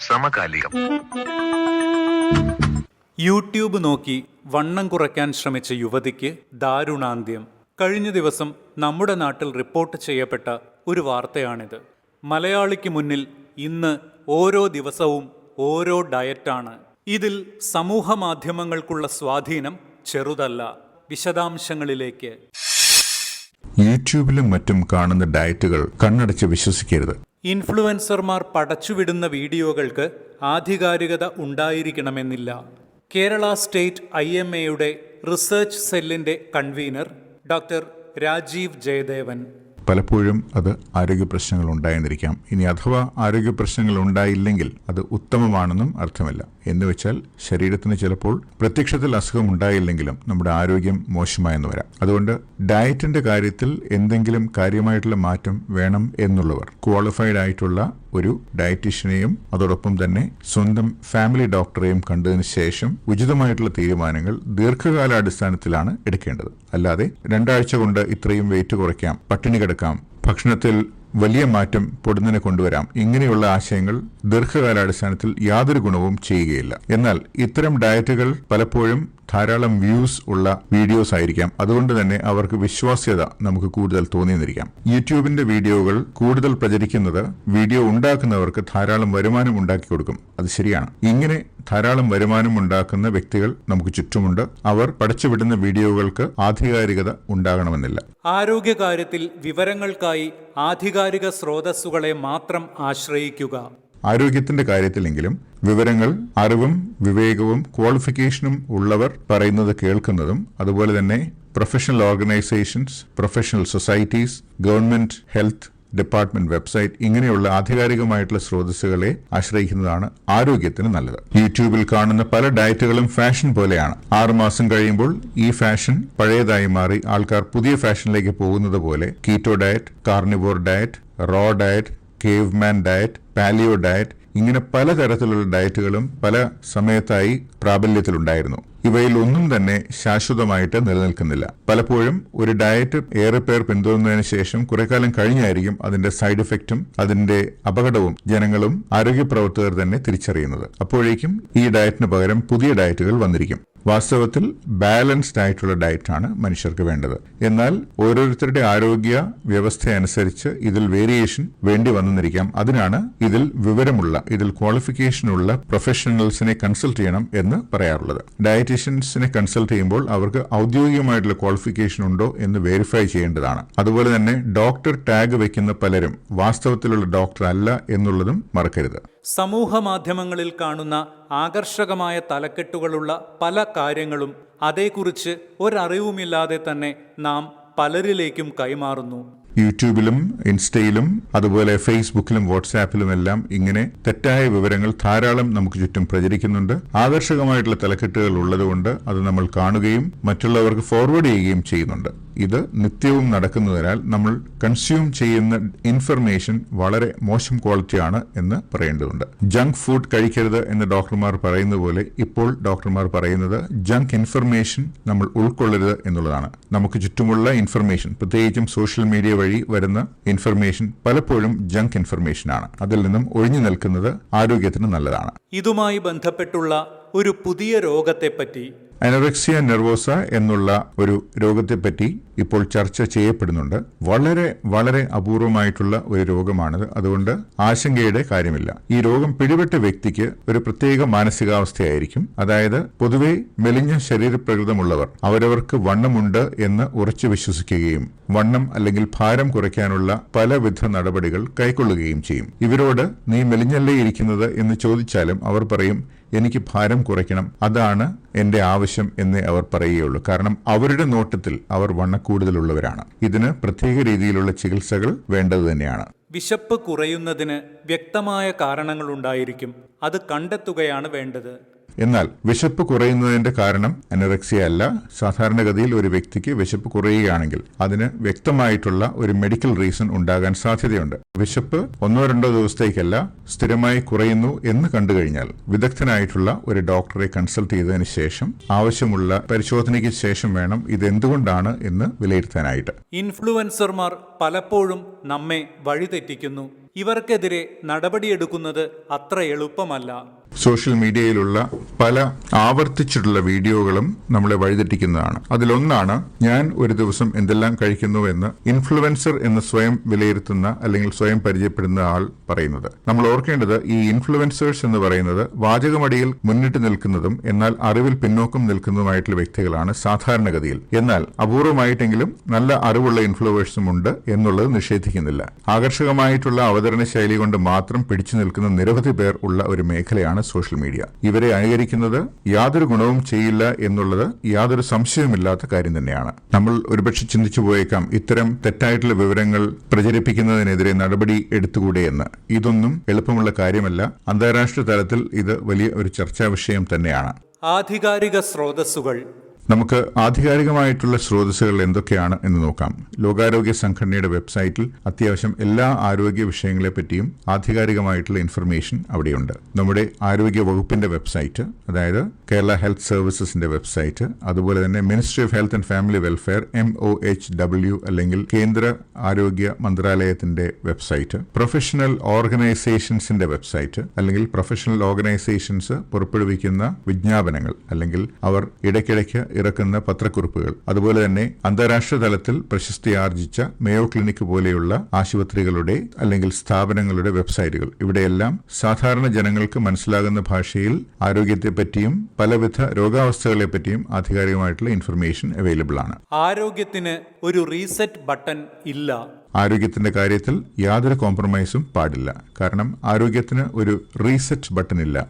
സമകാലികം. യൂട്യൂബ് നോക്കി വണ്ണം കുറയ്ക്കാൻ ശ്രമിച്ച യുവതിക്ക് ദാരുണാന്ത്യം. കഴിഞ്ഞ ദിവസം നമ്മുടെ നാട്ടിൽ റിപ്പോർട്ട് ചെയ്യപ്പെട്ട ഒരു വാർത്തയാണിത്. മലയാളിക്ക് മുന്നിൽ ഇന്ന് ഓരോ ദിവസവും ഓരോ ഡയറ്റാണ്. ഇതിൽ സമൂഹ മാധ്യമങ്ങൾക്കുള്ള സ്വാധീനം ചെറുതല്ല. വിശദാംശങ്ങളിലേക്ക്. യൂട്യൂബിലും മറ്റും കാണുന്ന ഡയറ്റുകൾ കണ്ണടച്ച് വിശ്വസിക്കരുത്. ഇൻഫ്ലുവൻസർമാർ പടച്ചുവിടുന്ന വീഡിയോകൾക്ക് ആധികാരികത ഉണ്ടായിരിക്കണമെന്നില്ല. കേരള സ്റ്റേറ്റ് ഐ എം എയുടെ റിസർച്ച് സെല്ലിന്റെ കൺവീനർ ഡോക്ടർ രാജീവ് ജയദേവൻ. പലപ്പോഴും അത് ആരോഗ്യ പ്രശ്നങ്ങൾ ഉണ്ടായെന്നിരിക്കാം ഇനി അഥവാ ആരോഗ്യ പ്രശ്നങ്ങൾ ഉണ്ടായില്ലെങ്കിൽ അത് ഉത്തമമാണെന്നും അർത്ഥമില്ല. എന്ന് വെച്ചാൽ ശരീരത്തിന് ചിലപ്പോൾ പ്രത്യക്ഷത്തിൽ അസുഖം ഉണ്ടായില്ലെങ്കിലും നമ്മുടെ ആരോഗ്യം മോശമായെന്ന് വരാം. അതുകൊണ്ട് ഡയറ്റിന്റെ കാര്യത്തിൽ എന്തെങ്കിലും കാര്യമായിട്ടുള്ള മാറ്റം വേണം എന്നുള്ളവർ ക്വാളിഫൈഡ് ആയിട്ടുള്ള ഒരു ഡയറ്റീഷ്യനെയും അതോടൊപ്പം തന്നെ സ്വന്തം ഫാമിലി ഡോക്ടറെയും കണ്ടതിന് ശേഷം ഉചിതമായിട്ടുള്ള തീരുമാനങ്ങൾ ദീർഘകാലാടിസ്ഥാനത്തിലാണ് എടുക്കേണ്ടത്. അല്ലാതെ രണ്ടാഴ്ച കൊണ്ട് ഇത്രയും വെയിറ്റ് കുറയ്ക്കാം പട്ടിണി കിടക്കാം ഭക്ഷണത്തിൽ വലിയ മാറ്റം പൊടുന്നതിനെ കൊണ്ടുവരാം ഇങ്ങനെയുള്ള ആശയങ്ങൾ ദീർഘകാലാടിസ്ഥാനത്തിൽ യാതൊരു ഗുണവും ചെയ്യുകയില്ല. എന്നാൽ ഇത്തരം ഡയറ്റുകൾ പലപ്പോഴും ധാരാളം വ്യൂസ് ഉള്ള വീഡിയോസ് ആയിരിക്കാം. അതുകൊണ്ട് തന്നെ അവർക്ക് വിശ്വാസ്യത നമുക്ക് കൂടുതൽ തോന്നിയെന്നിരിക്കാം. യൂട്യൂബിന്റെ വീഡിയോകൾ കൂടുതൽ പ്രചരിക്കുന്നത് വീഡിയോ ഉണ്ടാക്കുന്നവർക്ക് ധാരാളം വരുമാനം ഉണ്ടാക്കി കൊടുക്കും. അത് ശരിയാണ്. ഇങ്ങനെ ധാരാളം വരുമാനം ഉണ്ടാക്കുന്ന വ്യക്തികൾ നമുക്ക് ചുറ്റുമുണ്ട്. അവർ പടച്ചുവിടുന്ന വീഡിയോകൾക്ക് ആധികാരികത ഉണ്ടാകണമെന്നില്ല. ആരോഗ്യകാര്യത്തിൽ വിവരങ്ങൾക്കായി ആധികാരിക സ്രോതസ്സുകളെ മാത്രം ആശ്രയിക്കുക. ആരോഗ്യത്തിന്റെ കാര്യത്തിലെങ്കിലും വിവരങ്ങൾ അറിവും വിവേകവും ക്വാളിഫിക്കേഷനും ഉള്ളവർ പറയുന്നത് കേൾക്കുന്നതും അതുപോലെ തന്നെ professional organisations professional societies government health department website ഇങ്ങനെയുള്ള ആധികാരികമായിട്ടുള്ള സ്രോതസ്സുകളെ ആശ്രയിക്കുന്നതാണ് ആരോഗ്യത്തിന് നല്ലത്. യൂട്യൂബിൽ കാണുന്ന പല ഡയറ്റുകളും ഫാഷൻ പോലെയാണ്. ആറുമാസം കഴിയുമ്പോൾ ഈ ഫാഷൻ പഴയതായി മാറി ആൾക്കാർ പുതിയ ഫാഷനിലേക്ക് പോകുന്നത് പോലെ keto diet carnivore diet raw diet cave man diet paleo diet ഇങ്ങനെ പലതരത്തിലുള്ള ഡയറ്റുകളും പല സമയത്തായി പ്രാബല്യത്തിലുണ്ടായിരുന്നു. ഇവയിൽ ഒന്നും തന്നെ ശാശ്വതമായിട്ട് നിലനിൽക്കുന്നില്ല. പലപ്പോഴും ഒരു ഡയറ്റ് ഏറെ പേർ പിന്തുടർന്നതിന് ശേഷം കുറെ കാലം കഴിഞ്ഞായിരിക്കും അതിന്റെ സൈഡ് എഫക്റ്റും അതിന്റെ അപകടവും ജനങ്ങളും ആരോഗ്യ പ്രവർത്തകർ തന്നെ തിരിച്ചറിയുന്നത്. അപ്പോഴേക്കും ഈ ഡയറ്റിന് പകരം പുതിയ ഡയറ്റുകൾ വന്നിരിക്കും. വാസ്തവത്തിൽ ബാലൻസ്ഡ് ആയിട്ടുള്ള ഡയറ്റാണ് മനുഷ്യർക്ക് വേണ്ടത്. എന്നാൽ ഓരോരുത്തരുടെ ആരോഗ്യ വ്യവസ്ഥ അനുസരിച്ച് ഇതിൽ വേരിയേഷൻ വേണ്ടി വന്നിരിക്കാം. അതിനാണ് ഇതിൽ വിവരമുള്ള ഇതിൽ ക്വാളിഫിക്കേഷനുള്ള പ്രൊഫഷണൽസിനെ കൺസൾട്ട് ചെയ്യണം എന്ന് പറയാറുള്ളത്. ഡയറ്റീഷ്യൻസിനെ കൺസൾട്ട് ചെയ്യുമ്പോൾ അവർക്ക് ഔദ്യോഗികമായിട്ടുള്ള ക്വാളിഫിക്കേഷൻ ഉണ്ടോ എന്ന് വെരിഫൈ ചെയ്യേണ്ടതാണ്. അതുപോലെ തന്നെ ഡോക്ടർ ടാഗ് വെക്കുന്ന പലരും വാസ്തവത്തിലുള്ള ഡോക്ടർ അല്ല എന്നുള്ളതും മറക്കരുത്. സമൂഹ മാധ്യമങ്ങളിൽ കാണുന്ന ആകർഷകമായ തലക്കെട്ടുകളുള്ള പല കാര്യങ്ങളും അതേക്കുറിച്ച് ഒരറിവുമില്ലാതെ തന്നെ നാം പലരിലേക്കും കൈമാറുന്നു. യൂട്യൂബിലും ഇൻസ്റ്റയിലും അതുപോലെ ഫേസ്ബുക്കിലും വാട്സാപ്പിലും എല്ലാം ഇങ്ങനെ തെറ്റായ വിവരങ്ങൾ ധാരാളം നമുക്ക് ചുറ്റും പ്രചരിക്കുന്നുണ്ട്. ആകർഷകമായിട്ടുള്ള തലക്കെട്ടുകൾ ഉള്ളതുകൊണ്ട് അത് നമ്മൾ കാണുകയും മറ്റുള്ളവർക്ക് ഫോർവേഡ് ചെയ്യുകയും ചെയ്യുന്നുണ്ട്. ഇത് നിത്യവും നടക്കുന്നതിനാൽ നമ്മൾ കൺസ്യൂം ചെയ്യുന്ന ഇൻഫർമേഷൻ വളരെ മോശം ക്വാളിറ്റിയാണ് എന്ന് പറയേണ്ടതുണ്ട്. ജങ്ക് ഫുഡ് കഴിക്കരുത് എന്ന് ഡോക്ടർമാർ പറയുന്നത് പോലെ ഇപ്പോൾ ഡോക്ടർമാർ പറയുന്നത് ജങ്ക് ഇൻഫർമേഷൻ നമ്മൾ ഉൾക്കൊള്ളരുത് എന്നുള്ളതാണ്. നമുക്ക് ചുറ്റുമുള്ള ഇൻഫർമേഷൻ പ്രത്യേകിച്ചും സോഷ്യൽ മീഡിയ വഴി വരുന്ന ഇൻഫർമേഷൻ പലപ്പോഴും ജങ്ക് ഇൻഫർമേഷൻ ആണ്. അതിൽ നിന്നും ഒഴിഞ്ഞു നിൽക്കുന്നത് ആരോഗ്യത്തിന് നല്ലതാണ്. ഇതുമായി ബന്ധപ്പെട്ടുള്ള ഒരു പുതിയ രോഗത്തെപ്പറ്റി അനറക്സിയ നെർവോസ എന്നുള്ള ഒരു രോഗത്തെപ്പറ്റി ഇപ്പോൾ ചർച്ച ചെയ്യപ്പെടുന്നുണ്ട്. വളരെ വളരെ അപൂർവമായിട്ടുള്ള ഒരു രോഗമാണിത്. അതുകൊണ്ട് ആശങ്കയുടെ കാര്യമില്ല. ഈ രോഗം പിടിപെട്ട വ്യക്തിക്ക് ഒരു പ്രത്യേക മാനസികാവസ്ഥയായിരിക്കും. അതായത് പൊതുവെ മെലിഞ്ഞ ശരീരപ്രകൃതമുള്ളവർ അവരവർക്ക് വണ്ണമുണ്ട് എന്ന് ഉറച്ചു വിശ്വസിക്കുകയും വണ്ണം അല്ലെങ്കിൽ ഭാരം കുറയ്ക്കാനുള്ള പലവിധ നടപടികൾ കൈക്കൊള്ളുകയും ചെയ്യും. ഇവരോട് നീ മെലിഞ്ഞല്ലേ ഇരിക്കുന്നത്? എന്ന് ചോദിച്ചാലും അവർ പറയും എനിക്ക് ഭാരം കുറയ്ക്കണം. അതാണ് എന്റെ ആവശ്യം എന്നേ അവർ പറയുകയുള്ളൂ. കാരണം അവരുടെ നോട്ടത്തിൽ അവർ വണ്ണക്കൂടുതലുള്ളവരാണ്. ഇതിന് പ്രത്യേക രീതിയിലുള്ള ചികിത്സകൾ വേണ്ടത് തന്നെയാണ്. വിശപ്പ് കുറയുന്നതിന് വ്യക്തമായ കാരണങ്ങൾ ഉണ്ടായിരിക്കും അത് കണ്ടെത്തുകയാണ് വേണ്ടത്. എന്നാൽ വിശപ്പ് കുറയുന്നതിന്റെ കാരണം അനറക്സിയ അല്ല. സാധാരണഗതിയിൽ ഒരു വ്യക്തിക്ക് വിശപ്പ് കുറയുകയാണെങ്കിൽ അതിന് വ്യക്തമായിട്ടുള്ള ഒരു മെഡിക്കൽ റീസൺ ഉണ്ടാകാൻ സാധ്യതയുണ്ട്. വിശപ്പ് ഒന്നോ രണ്ടോ ദിവസത്തേക്കല്ല സ്ഥിരമായി കുറയുന്നു എന്ന് കണ്ടു കഴിഞ്ഞാൽ വിദഗ്ധനായിട്ടുള്ള ഒരു ഡോക്ടറെ കൺസൾട്ട് ചെയ്തതിന് ശേഷം ആവശ്യമുള്ള പരിശോധനയ്ക്ക് ശേഷം വേണം ഇത് എന്തുകൊണ്ടാണ് എന്ന് വിലയിരുത്താനായിട്ട്. ഇൻഫ്ലുവൻസർമാർ പലപ്പോഴും നമ്മെ വഴിതെറ്റിക്കുന്നു. ഇവർക്കെതിരെ നടപടിയെടുക്കുന്നത് അത്ര എളുപ്പമല്ല. സോഷ്യൽ മീഡിയയിലുള്ള പല ആവർത്തിച്ചിട്ടുള്ള വീഡിയോകളും നമ്മളെ വഴിതെറ്റിക്കുന്നതാണ്. അതിലൊന്നാണ് ഞാൻ ഒരു ദിവസം എന്തെല്ലാം കഴിക്കുന്നു എന്ന് ഇൻഫ്ലുവൻസർ എന്ന് സ്വയം വിലയിരുത്തുന്ന അല്ലെങ്കിൽ സ്വയം പരിചയപ്പെടുന്ന ആൾ പറയുന്നത്. നമ്മൾ ഓർക്കേണ്ടത് ഈ ഇൻഫ്ലുവൻസേഴ്സ് എന്ന് പറയുന്നത് വാചകമടിയിൽ മുന്നിട്ട് നിൽക്കുന്നതും എന്നാൽ അറിവിൽ പിന്നോക്കം നിൽക്കുന്നതുമായിട്ടുള്ള വ്യക്തികളാണ് സാധാരണഗതിയിൽ. എന്നാൽ അപൂർവമായിട്ടെങ്കിലും നല്ല അറിവുള്ള ഇൻഫ്ലുവേഴ്സും ഉണ്ട് എന്നുള്ളത് നിഷേധിക്കുന്നില്ല. ആകർഷകമായിട്ടുള്ള അവതരണ ശൈലി കൊണ്ട് മാത്രം പിടിച്ചു നിൽക്കുന്ന നിരവധി പേർ ഉള്ള ഒരു മേഖലയാണ് സോഷ്യൽ മീഡിയ. ഇവരെ അനുകരിക്കുന്നത് യാതൊരു ഗുണവും ചെയ്യില്ല എന്നുള്ളത് യാതൊരു സംശയവുമില്ലാത്ത കാര്യം തന്നെയാണ്. നമ്മൾ ഒരുപക്ഷെ ചിന്തിച്ചു പോയേക്കാം ഇത്തരം തെറ്റായിട്ടുള്ള വിവരങ്ങൾ പ്രചരിപ്പിക്കുന്നതിനെതിരെ നടപടി എടുത്തുകൂടെ എന്ന്. ഇതൊന്നും എളുപ്പമുള്ള കാര്യമല്ല. അന്താരാഷ്ട്ര തലത്തിൽ ഇത് വലിയ ഒരു ചർച്ചാ വിഷയം തന്നെയാണ്. ആധികാരിക സ്രോതസ്സുകൾ നമുക്ക് ആധികാരികമായിട്ടുള്ള സ്രോതസ്സുകൾ എന്തൊക്കെയാണ് എന്ന് നോക്കാം. ലോകാരോഗ്യ സംഘടനയുടെ വെബ്സൈറ്റിൽ അത്യാവശ്യം എല്ലാ ആരോഗ്യ വിഷയങ്ങളെ പറ്റിയും ആധികാരികമായിട്ടുള്ള ഇൻഫർമേഷൻ അവിടെയുണ്ട്. നമ്മുടെ ആരോഗ്യ വകുപ്പിന്റെ വെബ്സൈറ്റ് അതായത് കേരള ഹെൽത്ത് സർവീസസിന്റെ വെബ്സൈറ്റ് അതുപോലെ തന്നെ ministry of health and family welfare M O H W അല്ലെങ്കിൽ കേന്ദ്ര ആരോഗ്യ മന്ത്രാലയത്തിന്റെ വെബ്സൈറ്റ് പ്രൊഫഷണൽ ഓർഗനൈസേഷൻസിന്റെ വെബ്സൈറ്റ് അല്ലെങ്കിൽ പ്രൊഫഷണൽ ഓർഗനൈസേഷൻസ് പുറപ്പെടുവിക്കുന്ന വിജ്ഞാപനങ്ങൾ അല്ലെങ്കിൽ അവർ ഇടയ്ക്കിടയ്ക്ക് ഇറക്കുന്ന പത്രക്കുറിപ്പുകൾ. അതുപോലെ തന്നെ അന്താരാഷ്ട്ര തലത്തിൽ പ്രശസ്തി ആർജിച്ച മേയോ ക്ലിനിക് പോലെയുള്ള ആശുപത്രികളുടെ അല്ലെങ്കിൽ സ്ഥാപനങ്ങളുടെ വെബ്സൈറ്റുകൾ. ഇവിടെയെല്ലാം സാധാരണ ജനങ്ങൾക്ക് മനസ്സിലാകുന്ന ഭാഷയിൽ ആരോഗ്യത്തെ പറ്റിയും പലവിധ രോഗാവസ്ഥകളെ പറ്റിയും ആധികാരികമായിട്ടുള്ള ഇൻഫർമേഷൻ അവൈലബിൾ ആണ്. ആരോഗ്യത്തിന് ഒരു റീസെറ്റ് ബട്ടൺ ഇല്ല. ആരോഗ്യത്തിന്റെ കാര്യത്തിൽ യാതൊരു കോംപ്രമൈസും പാടില്ല. കാരണം ആരോഗ്യത്തിന് ഒരു റീസെറ്റ് ബട്ടൺ ഇല്ല.